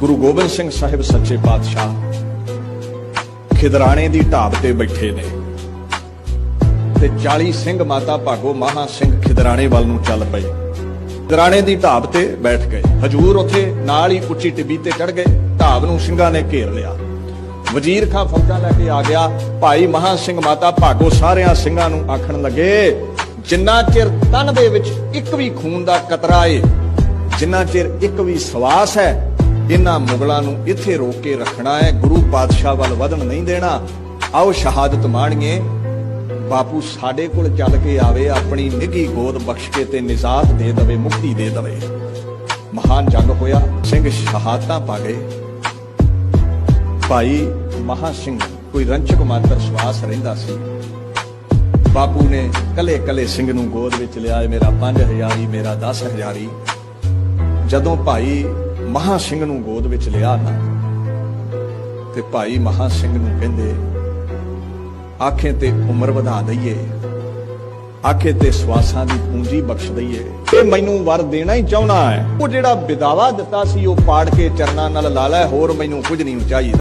ਗੁਰੂ ਗੋਬਿੰਦ ਸਿੰਘ ਸਾਹਿਬ ਸੱਚੇ ਪਾਤਸ਼ਾਹ ਖਿਦਰਾਣੇ ਦੀ ਢਾਬ ਤੇ ਬੈਠੇ ਨੇ ਤੇ 40 ਸਿੰਘ ਮਾਤਾ ਭਾਗੋ ਮਹਾ ਸਿੰਘ ਖਿਦਰਾਣੇ ਵੱਲ ਨੂੰ ਚੱਲ ਪਏ। ਖਿਦਰਾਣੇ ਦੀ ਢਾਬ ਤੇ ਬੈਠ ਗਏ। ਹਜੂਰ ਉੱਥੇ ਨਾਲ ਹੀ ਉੱਚੀ ਟਿੱਬੀ ਤੇ ਚੜ ਗਏ। ਢਾਬ ਨੂੰ ਸਿੰਘਾਂ ਨੇ ਘੇਰ ਲਿਆ। ਵਜ਼ੀਰ ਖਾਂ ਫੌਜਾਂ ਲੈ ਕੇ ਆ ਗਿਆ। ਭਾਈ ਮਹਾ ਸਿੰਘ ਮਾਤਾ ਭਾਗੋ ਸਾਰਿਆਂ ਸਿੰਘਾਂ ਨੂੰ ਆਖਣ ਲੱਗੇ, ਜਿੰਨਾ ਚਿਰ ਤਨ ਦੇ ਵਿੱਚ ਇੱਕ ਵੀ ਖੂਨ ਦਾ ਕਤਰਾ ਏ, ਜਿੰਨਾ ਚਿਰ ਇੱਕ ਵੀ ਸਵਾਸ ਹੈ ਇਹਨਾਂ ਮੁਗਲਾਂ ਨੂੰ ਇੱਥੇ ਰੋਕ ਕੇ ਰੱਖਣਾ ਹੈ। ਗੁਰੂ ਪਾਤਸ਼ਾਹ ਵੱਲ ਵਧਣ ਨਹੀਂ ਦੇਣਾ। ਆਓ ਸ਼ਹਾਦਤ ਮਾਣੀਏ। ਬਾਪੂ ਸਾਡੇ ਕੋਲ ਚੱਲ ਕੇ ਆਵੇ, ਆਪਣੀ ਨਿੱਘੀ ਗੋਦ ਬਖਸ਼ ਕੇ ਤੇ ਨਿਜ਼ਾਤ ਦੇ ਦਵੇ, ਮੁਕਤੀ ਦੇ ਦਵੇ। ਮਹਾਨ ਜੰਗ ਹੋਇਆ, ਸਿੰਘ ਸ਼ਹਾਦਤਾਂ ਪਾ ਗਏ। ਭਾਈ ਮਹਾ ਸਿੰਘ ਕੋਈ ਰੰਚਕ ਮਾਤਰ ਸਵਾਸ ਰਹਿੰਦਾ ਸੀ। ਬਾਪੂ ਨੇ ਕਲੇ ਕਲੇ ਸਿੰਘ ਨੂੰ ਗੋਦ ਵਿੱਚ ਲਿਆ ਮੇਰਾ 5000 ਹੀ ਮੇਰਾ 10000 ਹੀ ਜਦੋਂ ਭਾਈ ਮਹਾ ਸਿੰਘ ਨੂੰ ਗੋਦ ਵਿੱਚ ਲਿਆ ਨਾ। ਤੇ ਭਾਈ ਮਹਾ ਸਿੰਘ ਨੂੰ ਕਹਿੰਦੇ, ਆਖੇ ਤੇ ਉਮਰ ਵਧਾ ਦਈਏ, ਆਖੇ ਤੇ ਸਵਾਸਾਂ ਦੀ ਪੂੰਜੀ ਬਖਸ਼ ਦਈਏ। ਇਹ ਮੈਨੂੰ ਵਰ ਦੇਣਾ ਹੀ ਚਾਹਣਾ ਹੈ। ਉਹ ਜਿਹੜਾ ਬਿਦਾਵਾ ਦਿੱਤਾ ਸੀ, ਉਹ ਪਾੜ ਕੇ ਚਰਨਾਂ ਨਾਲ ਲਾ ਲੈ, ਹੋਰ ਮੈਨੂੰ ਕੁਝ ਨਹੀਂ ਚਾਹੀਦਾ।